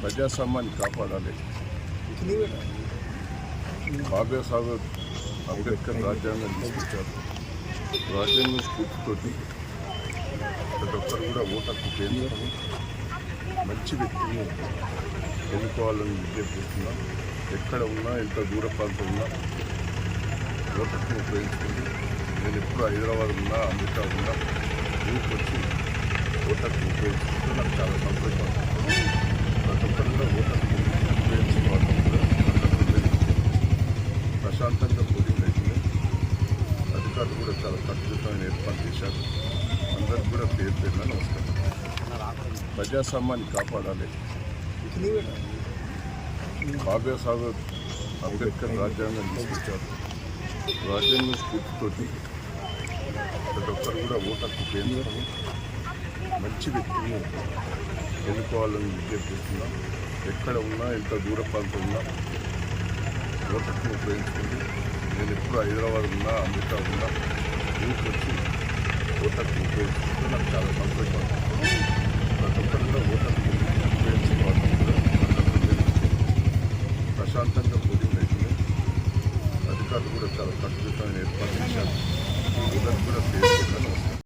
ప్రజాస్వామ్యాన్ని కాపాడాలి. బాబే సాహెబ్ అంబేద్కర్ రాజ్యాంగం తీసుకొచ్చారు. రాజ్యాంగం స్ఫూర్తితోటి ప్రతి ఒక్కరు కూడా ఓటర్కు కేంద్రం మంచి వ్యక్తిని ఎన్నుకోవాలని విజ్ఞప్తిస్తున్నాం ఎక్కడ ఉన్నా ఎంత దూర ప్రాంతం ఉన్నా ఓటు ఉపయోగించుకుంది నేను ఎప్పుడు హైదరాబాద్ ఉన్నా అమెరికా ఉన్నా ఊరికి వచ్చి ఓటు ఉపయోగించుకుంటే నాకు చాలా సంతోషం ప్రతి ఒక్కరు కూడా ఓటు హక్కు ఉపయోగించుకోవాలని కూడా నాకు ఉండేది. ప్రశాంతంగా పోలింగ్ అవుతుంది అధికారులు కూడా చాలా కట్టుదిట్టమైన ఏర్పాటు చేశారు. అందరికి కూడా పేరు పేరున నమస్కారం. ప్రజాస్వామ్యాన్ని కాపాడాలి. బాబే సాహెబ్ అంబేద్కర్ రాజ్యాంగం తీసుకొచ్చారు. రాజ్యాంగం స్ఫూర్తితోటి ప్రతి ఒక్కరు కూడా ఓటు కేంద్రం మంచి వ్యక్తిని ఎన్నుకోవాలని విజ్ఞప్తిస్తున్నాం ఎక్కడ ఉన్నా ఎంత దూర ప్రాంతం ఉన్నా ఓటు ఉపయోగించుకుంది నేను ఎప్పుడు హైదరాబాద్ ఉన్నా అమెరికా ఉన్నా. ఊరికి వచ్చి ఓటు ఉపయోగించుకుంటే నాకు చాలా సంతోషం ప్రతి ఒక్కరు కూడా ఓటు హక్కు ప్రశాంతంగా పోలింగ్ అవుతుంది అధికారులు కూడా చాలా కట్టుదిట్టమైన ఏర్పాటు చేశారు. అందరికి కూడా